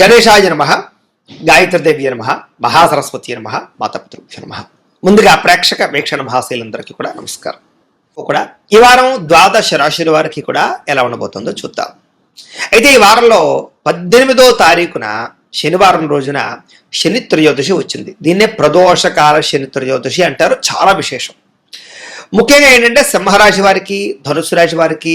గణేశాయ నమ గాయత్రదేవి నమ మహాసరస్వతి నమ మాతాపితృభ్య నమ. ముందుగా ప్రేక్షక వీక్షణ మహాశైలందరికీ కూడా నమస్కారం. కూడా ఈ వారం ద్వాదశ రాశుల వారికి కూడా ఎలా ఉండబోతుందో చూద్దాం. అయితే ఈ వారంలో పద్దెనిమిదో తారీఖున శనివారం రోజున శని త్రయోదశి వచ్చింది. దీన్నే ప్రదోషకాల శని త్రయోదశి అంటారు చాలా విశేషం. ముఖ్యంగా ఏంటంటే సింహరాశి వారికి ధనుసు రాశి వారికి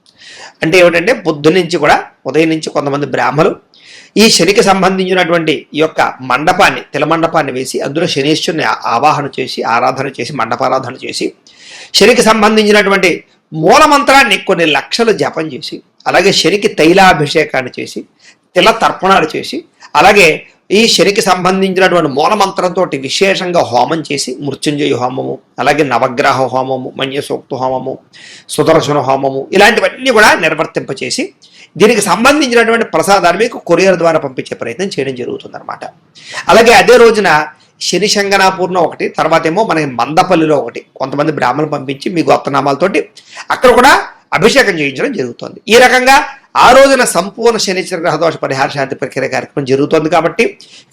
అంటే ఏమిటంటే పొద్దునుంచి కూడా ఉదయం నుంచి కొంతమంది బ్రాహ్మలు ఈ శనికి సంబంధించినటువంటి ఈ యొక్క మండపాన్ని తిల మండపాన్ని వేసి అందులో శనీశ్వరుని ఆవాహన చేసి ఆరాధన చేసి మండపారాధన చేసి శనికి సంబంధించినటువంటి మూలమంత్రాన్ని కొన్ని లక్షలు జపం చేసి అలాగే శనికి తైలాభిషేకాన్ని చేసి తిల తర్పణాలు చేసి అలాగే ఈ శనికి సంబంధించినటువంటి మూలమంత్రంతో విశేషంగా హోమం చేసి మృత్యుంజయ హోమము అలాగే నవగ్రహ హోమము మన్యసూక్త హోమము సుదర్శన హోమము ఇలాంటివన్నీ కూడా నిర్వర్తింపచేసి దీనికి సంబంధించినటువంటి ప్రసాదాన్ని మీకు కొరియర్ ద్వారా పంపించే ప్రయత్నం చేయడం జరుగుతుందన్నమాట. అలాగే అదే రోజున శని శంగనాపూర్ణ ఒకటి తర్వాత ఏమో మనకి మందపల్లిలో ఒకటి కొంతమంది బ్రాహ్మణులు పంపించి మీ గోత్రనామాలతోటి అక్కడ కూడా అభిషేకం చేయించడం జరుగుతుంది. ఈ రకంగా ఆ రోజున సంపూర్ణ శనిచర గ్రహదోష పరిహార శాంతి ప్రక్రియ కార్యక్రమం జరుగుతోంది కాబట్టి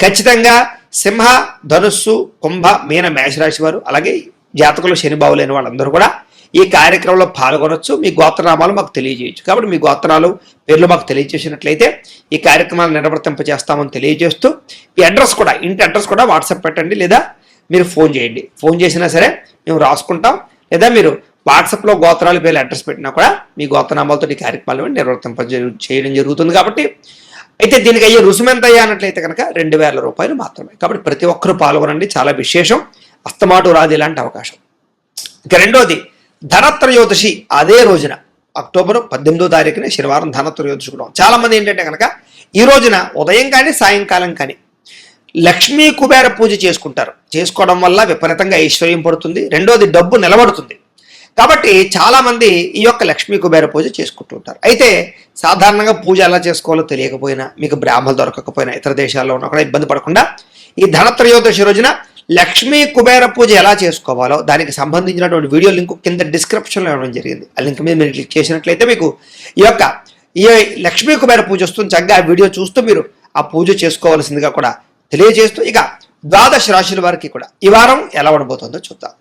ఖచ్చితంగా సింహ ధనుస్సు కుంభ మీన మేషరాశి వారు అలాగే జాతకులు శని లేని వాళ్ళందరూ కూడా ఈ కార్యక్రమంలో పాల్గొనొచ్చు. మీ గోత్రనామాలు మాకు తెలియజేయచ్చు. కాబట్టి మీ గోత్రాలు పేర్లు మాకు తెలియజేసినట్లయితే ఈ కార్యక్రమాలు నిర్వర్తింపజేస్తామని తెలియజేస్తూ ఈ అడ్రస్ కూడా ఇంటి అడ్రస్ కూడా వాట్సాప్ పెట్టండి లేదా మీరు ఫోన్ చేయండి. ఫోన్ చేసినా సరే మేము రాసుకుంటాం లేదా మీరు వాట్సాప్లో గోత్రాల పేర్లు అడ్రస్ పెట్టినా కూడా మీ గోత్రనామాలతో ఈ కార్యక్రమాలు నిర్వర్తింప చేయడం జరుగుతుంది కాబట్టి అయితే దీనికి అయ్యే రుసుము ఎంత అయ్యా అన్నట్లయితే కనుక రెండు వేల రూపాయలు మాత్రమే. కాబట్టి ప్రతి ఒక్కరూ పాల్గొనండి. చాలా విశేషం. అస్తమాటు రాదు ఇలాంటి అవకాశం. ఇక రెండోది ధనత్రయోదశి అదే రోజున అక్టోబర్ పద్దెనిమిదో తారీఖున శనివారం ధనత్రయోదశి కూడా. చాలా మంది ఏంటంటే కనుక ఈ రోజున ఉదయం కానీ సాయంకాలం కానీ లక్ష్మీ కుబేర పూజ చేసుకుంటారు. చేసుకోవడం వల్ల విపరీతంగా ఐశ్వర్యం పడుతుంది. రెండోది డబ్బు నిలబడుతుంది. కాబట్టి చాలామంది ఈ యొక్క లక్ష్మీ కుబేర పూజ చేసుకుంటుంటారు అయితే సాధారణంగా పూజ ఎలా చేసుకోవాలో తెలియకపోయినా మీకు బ్రాహ్మలు దొరకకపోయినా ఇతర దేశాల్లో ఉన్న కూడా ఇబ్బంది పడకుండా ఈ ధనత్రయోదశి రోజున లక్ష్మీ కుబేర పూజ ఎలా చేసుకోవాలో దానికి సంబంధించినటువంటి వీడియో లింక్ కింద డిస్క్రిప్షన్లో ఇవ్వడం జరిగింది. ఆ లింక్ మీద మీరు క్లిక్ చేసినట్లయితే మీకు ఈ యొక్క ఈ లక్ష్మీ కుబేర పూజ వస్తుంది. చక్కగా ఆ వీడియో చూస్తూ మీరు ఆ పూజ చేసుకోవాల్సిందిగా కూడా తెలియజేస్తూ ఇక ద్వాదశ రాశుల వారికి కూడా ఈ వారం ఎలా ఉండబోతుందో చూద్దాం.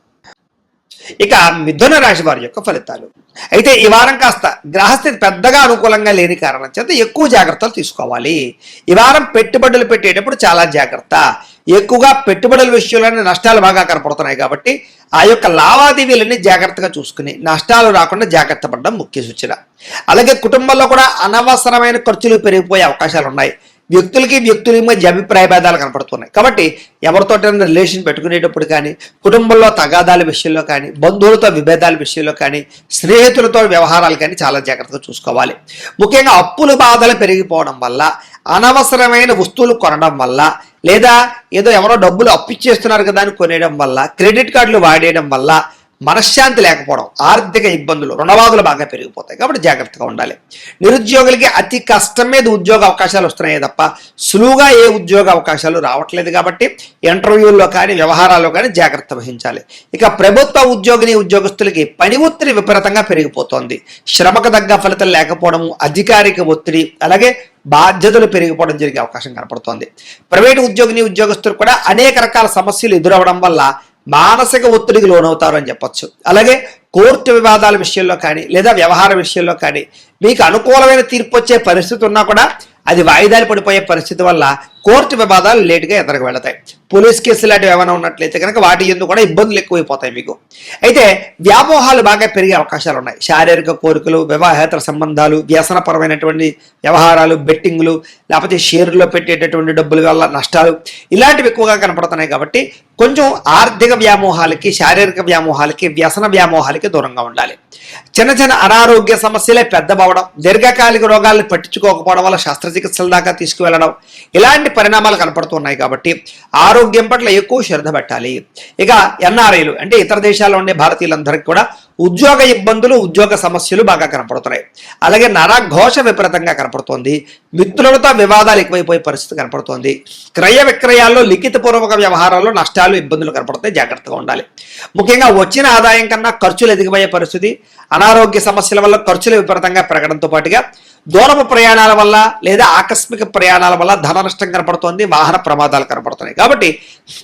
ఇక మిథున రాశి వారి యొక్క ఫలితాలు. అయితే ఈ వారం కాస్త గ్రహస్థితి పెద్దగా అనుకూలంగా లేని కారణం చేత ఎక్కువ జాగ్రత్తలు తీసుకోవాలి. ఈ వారం పెట్టుబడులు పెట్టేటప్పుడు చాలా జాగ్రత్త. ఎక్కువగా పెట్టుబడుల విషయంలోనే నష్టాలు బాగా కనపడుతున్నాయి కాబట్టి ఆ యొక్క లావాదేవీలన్నీ జాగ్రత్తగా చూసుకుని నష్టాలు రాకుండా జాగ్రత్త పడడం ముఖ్య సూచన. అలాగే కుటుంబంలో కూడా అనవసరమైన ఖర్చులు పెరిగిపోయే అవకాశాలు ఉన్నాయి వ్యక్తులకి వ్యక్తుల మధ్య అభిప్రాయ భేదాలు కనపడుతున్నాయి. కాబట్టి ఎవరితోటైనా రిలేషన్ పెట్టుకునేటప్పుడు కానీ కుటుంబంలో తగాదాల విషయంలో కానీ బంధువులతో విభేదాల విషయంలో కానీ స్నేహితులతో వ్యవహారాలు కానీ చాలా జాగ్రత్తగా చూసుకోవాలి. ముఖ్యంగా అప్పుల బాధలు పెరిగిపోవడం వల్ల అనవసరమైన వస్తువులు కొనడం వల్ల లేదా ఏదో ఎవరో డబ్బులు అప్పిచ్చేస్తున్నారు కదా అని కొనేయడం వల్ల క్రెడిట్ కార్డులు వాడేయడం వల్ల మనశ్శాంతి లేకపోవడం ఆర్థిక ఇబ్బందులు రుణబాధలు బాగా పెరిగిపోతాయి కాబట్టి జాగ్రత్తగా ఉండాలి. నిరుద్యోగులకి అతి కష్టం మీద ఉద్యోగ అవకాశాలు వస్తున్నాయి తప్ప సులువుగా ఏ ఉద్యోగ అవకాశాలు రావట్లేదు కాబట్టి ఇంటర్వ్యూల్లో కానీ వ్యవహారాల్లో కానీ జాగ్రత్త వహించాలి. ఇక ప్రభుత్వ ఉద్యోగిని ఉద్యోగస్తులకి పని ఒత్తిడి విపరీతంగా పెరిగిపోతోంది. శ్రమకు తగ్గ ఫలితం లేకపోవడం అధికారిక ఒత్తిడి అలాగే బాధ్యతలు పెరిగిపోవడం జరిగే అవకాశం కనపడుతోంది. ప్రైవేటు ఉద్యోగిని ఉద్యోగస్తులు కూడా అనేక రకాల సమస్యలు ఎదురవడం వల్ల మానసిక ఒత్తిడికి లోనవుతారు అని చెప్పొచ్చు. అలాగే కోర్టు వివాదాల విషయంలో కానీ లేదా వ్యవహార విషయంలో కానీ మీకు అనుకూలమైన తీర్పు వచ్చే పరిస్థితి ఉన్నా కూడా అది వాయిదాలు పడిపోయే పరిస్థితి వల్ల కోర్టు వివాదాలు లేటుగా ఎదురకు వెళతాయి. పోలీస్ కేసులు లాంటివి ఏమైనా ఉన్నట్లయితే కనుక వాటి ఎందుకు కూడా ఇబ్బందులు ఎక్కువైపోతాయి మీకు. అయితే వ్యామోహాలు బాగా పెరిగే అవకాశాలు ఉన్నాయి. శారీరక కోరికలు వివాహేతర సంబంధాలు వ్యసనపరమైనటువంటి వ్యవహారాలు బెట్టింగ్లు లేకపోతే షేర్లో పెట్టేటటువంటి డబ్బుల వల్ల నష్టాలు ఇలాంటివి ఎక్కువగా కనపడుతున్నాయి కాబట్టి కొంచెం ఆర్థిక వ్యామోహాలకి శారీరక వ్యామోహాలకి వ్యసన వ్యామోహాలకి దూరంగా ఉండాలి. చిన్న చిన్న అనారోగ్య సమస్యలే పెద్దబవడం దీర్ఘకాలిక రోగాలను పట్టించుకోకపోవడం వల్ల శస్త్రచికిత్సల దాకా తీసుకువెళ్ళడం ఇలాంటి పరిణామాలు కనపడుతున్నాయి కాబట్టి ఆరోగ్యం పట్ల ఎక్కువ శ్రద్ధ పెట్టాలి. ఇక ఎన్ఆర్ఐలు అంటే ఇతర దేశాల్లో ఉండే భారతీయులందరికీ కూడా ఉద్యోగ ఇబ్బందులు ఉద్యోగ సమస్యలు బాగా కనపడుతున్నాయి. అలాగే నరఘోష విపరీతంగా కనపడుతోంది. మిత్రులతో వివాదాలు ఎక్కువైపోయే పరిస్థితి కనపడుతోంది. క్రయ విక్రయాల్లో లిఖితపూర్వక వ్యవహారాల్లో నష్టాలు ఇబ్బందులు కనపడతాయి జాగ్రత్తగా ఉండాలి. ముఖ్యంగా వచ్చిన ఆదాయం కన్నా ఖర్చులు ఎదిగిపోయే పరిస్థితి అనారోగ్య సమస్యల వల్ల ఖర్చులు విపరీతంగా పెరగడంతో పాటుగా దూరపు ప్రయాణాల వల్ల లేదా ఆకస్మిక ప్రయాణాల వల్ల ధన నష్టం కనపడుతోంది వాహన ప్రమాదాలు కనపడుతున్నాయి. కాబట్టి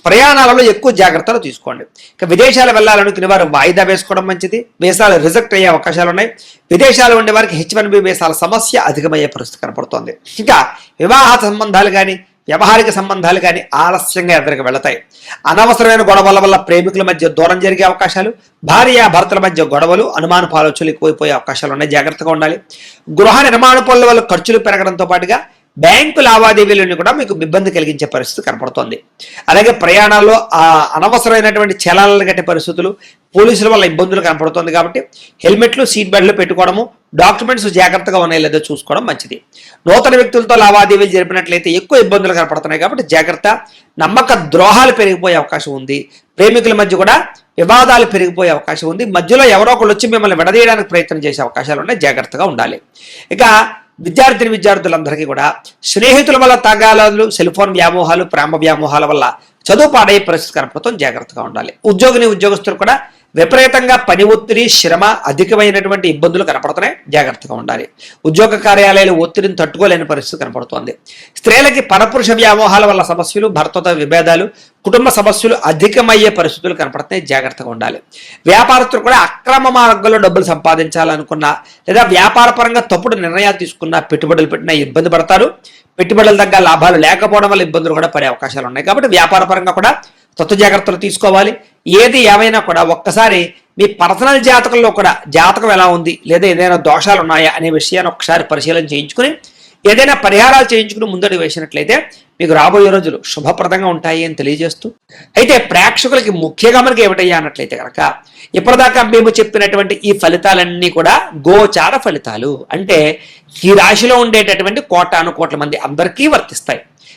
ప్రయాణాలలో ఎక్కువ జాగ్రత్తలు తీసుకోండి. ఇక విదేశాలు వెళ్ళాలనుకునే వారు వాయిదా వేసుకోవడం మంచిది. వీసాలు రిజెక్ట్ అయ్యే అవకాశాలు ఉన్నాయి. విదేశాలు ఉండే వారికి హెచ్ వన్ బి వీసాల సమస్య అధికమయ్యే పరిస్థితి కనపడుతోంది. ఇంకా వివాహ సంబంధాలు కానీ వ్యవహారిక సంబంధాలు కానీ ఆలస్యంగా ఎదురుకు వెళతాయి. అనవసరమైన గొడవల వల్ల ప్రేమికుల మధ్య దూరం జరిగే అవకాశాలు భార్య భర్తల మధ్య గొడవలు అనుమాన పాలోచనలు ఎక్కువైపోయే అవకాశాలు ఉన్నాయి. జాగ్రత్తగా ఉండాలి. గృహ నిర్మాణ పనుల వల్ల ఖర్చులు పెరగడంతో పాటుగా బ్యాంకు లావాదేవీలను కూడా మీకు ఇబ్బంది కలిగించే పరిస్థితి కనపడుతోంది. అలాగే ప్రయాణాల్లో అనవసరమైనటువంటి చలాలను కట్టే పరిస్థితులు పోలీసుల వల్ల ఇబ్బందులు కనపడుతుంది కాబట్టి హెల్మెట్లు సీట్ బెల్ట్లు పెట్టుకోవడము డాక్యుమెంట్స్ జాగ్రత్తగా ఉన్నాయో లేదో చూసుకోవడం మంచిది. నూతన వ్యక్తులతో లావాదేవీలు జరిపినట్లయితే ఎక్కువ ఇబ్బందులు కనపడుతున్నాయి కాబట్టి జాగ్రత్త నమ్మక ద్రోహాలు పెరిగిపోయే అవకాశం ఉంది. ప్రేమికుల మధ్య కూడా వివాదాలు పెరిగిపోయే అవకాశం ఉంది. మధ్యలో ఎవరో ఒకళ్ళు వచ్చి మిమ్మల్ని విడదీయడానికి ప్రయత్నం చేసే అవకాశాలు ఉన్నాయి. జాగ్రత్తగా ఉండాలి. ఇక విద్యార్థిని విద్యార్థులందరికీ కూడా స్నేహితుల వల్ల తగాదాలు సెల్ ఫోన్ వ్యామోహాలు ప్రేమ వ్యామోహాల వల్ల చదువు పాడే పరిస్థితి కనపడతాం జాగ్రత్తగా ఉండాలి. ఉద్యోగిని ఉద్యోగస్తులు కూడా విపరీతంగా పని ఒత్తిడి శ్రమ అధికమైనటువంటి ఇబ్బందులు కనపడుతున్నాయి. జాగ్రత్తగా ఉండాలి. ఉద్యోగ కార్యాలయాలు ఒత్తిడిని తట్టుకోలేని పరిస్థితి కనపడుతోంది. స్త్రీలకి పరపురుష వ్యామోహాల వల్ల సమస్యలు భర్తతో విభేదాలు కుటుంబ సమస్యలు అధికమయ్యే పరిస్థితులు కనపడుతున్నాయి. జాగ్రత్తగా ఉండాలి. వ్యాపారస్తులు కూడా అక్రమ మార్గంలో డబ్బులు సంపాదించాలనుకున్నా లేదా వ్యాపారపరంగా తప్పుడు నిర్ణయాలు తీసుకున్నా పెట్టుబడులు పెట్టినా ఇబ్బంది పడతారు. పెట్టుబడుల తగ్గ లాభాలు లేకపోవడం వల్ల ఇబ్బందులు కూడా పడే అవకాశాలు ఉన్నాయి. కాబట్టి వ్యాపార పరంగా కూడా తత్వ జాగ్రత్తలు తీసుకోవాలి. ఏది ఏమైనా కూడా ఒక్కసారి మీ పర్సనల్ జాతకంలో కూడా జాతకం ఎలా ఉంది? లేదా ఏదైనా దోషాలు ఉన్నాయా? అనే విషయాన్ని ఒకసారి పరిశీలన చేయించుకుని ఏదైనా పరిహారాలు చేయించుకుని ముందడుగు వేసినట్లయితే మీకు రాబోయే రోజులు శుభప్రదంగా ఉంటాయి అని తెలియజేస్తూ అయితే ప్రేక్షకులకి ముఖ్యంగా మనకి ఏమిటయ్యా అన్నట్లయితే కనుక ఇప్పటిదాకా మేము చెప్పినటువంటి ఈ ఫలితాలన్నీ కూడా గోచార ఫలితాలు. అంటే ఈ రాశిలో ఉండేటటువంటి కోటాను కోట్ల మంది అందరికీ వర్తిస్తాయి.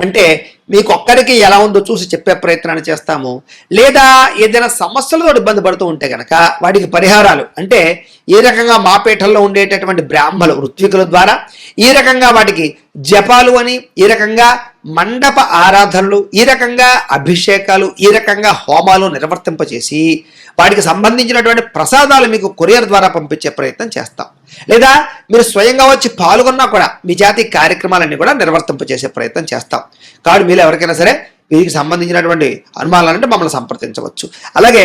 అంటే మీకు ఒక్కరికి ఎలా ఉందో చూసి చెప్పే ప్రయత్నాన్ని చేస్తాము. లేదా ఏదైనా సమస్యలతో ఇబ్బంది పడుతూ ఉంటే కనుక వాటికి పరిహారాలు. అంటే ఏ రకంగా మాపేటల్లో ఉండేటటువంటి బ్రాహ్మలు ఋత్వికుల ద్వారా ఈ రకంగా వాటికి జపాలు అని ఈ రకంగా మండప ఆరాధనలు ఈ రకంగా అభిషేకాలు ఈ రకంగా హోమాలు నిర్వర్తింపచేసి వాటికి సంబంధించినటువంటి ప్రసాదాలు మీకు కొరియర్ ద్వారా పంపించే ప్రయత్నం చేస్తాం. లేదా మీరు స్వయంగా వచ్చి పాల్గొన్నా కూడా మీ జాతి కార్యక్రమాలన్నీ కూడా నిర్వర్తింపచేసే ప్రయత్నం చేస్తాం. కాబట్టి మీరు ఎవరికైనా సరే వీరికి సంబంధించినటువంటి అనుమానాలంటే మమ్మల్ని సంప్రదించవచ్చు. అలాగే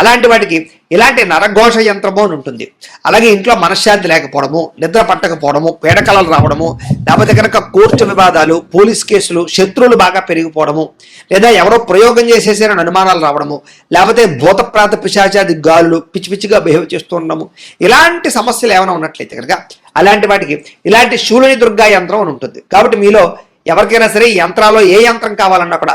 అలాంటి వాటికి ఇలాంటి నరఘోష యంత్రము అని ఉంటుంది. అలాగే ఇంట్లో మనశ్శాంతి లేకపోవడము నిద్ర పట్టకపోవడము పీడకలలు రావడము లేకపోతే కనుక కోర్టు వివాదాలు పోలీస్ కేసులు శత్రువులు బాగా పెరిగిపోవడము లేదా ఎవరో ప్రయోగం చేసేసారని అనుమానాలు రావడము లేకపోతే భూతప్రాత పిశాచాది గాలులు పిచ్చి పిచ్చిగా బిహేవ్ చేస్తూ ఉండడము ఇలాంటి సమస్యలు ఏమైనా ఉన్నట్లయితే కనుక అలాంటి వాటికి ఇలాంటి శూలని దుర్గా యంత్రం అని ఉంటుంది. కాబట్టి మీలో ఎవరికైనా సరే ఈ యంత్రాల్లో ఏ యంత్రం కావాలన్నా కూడా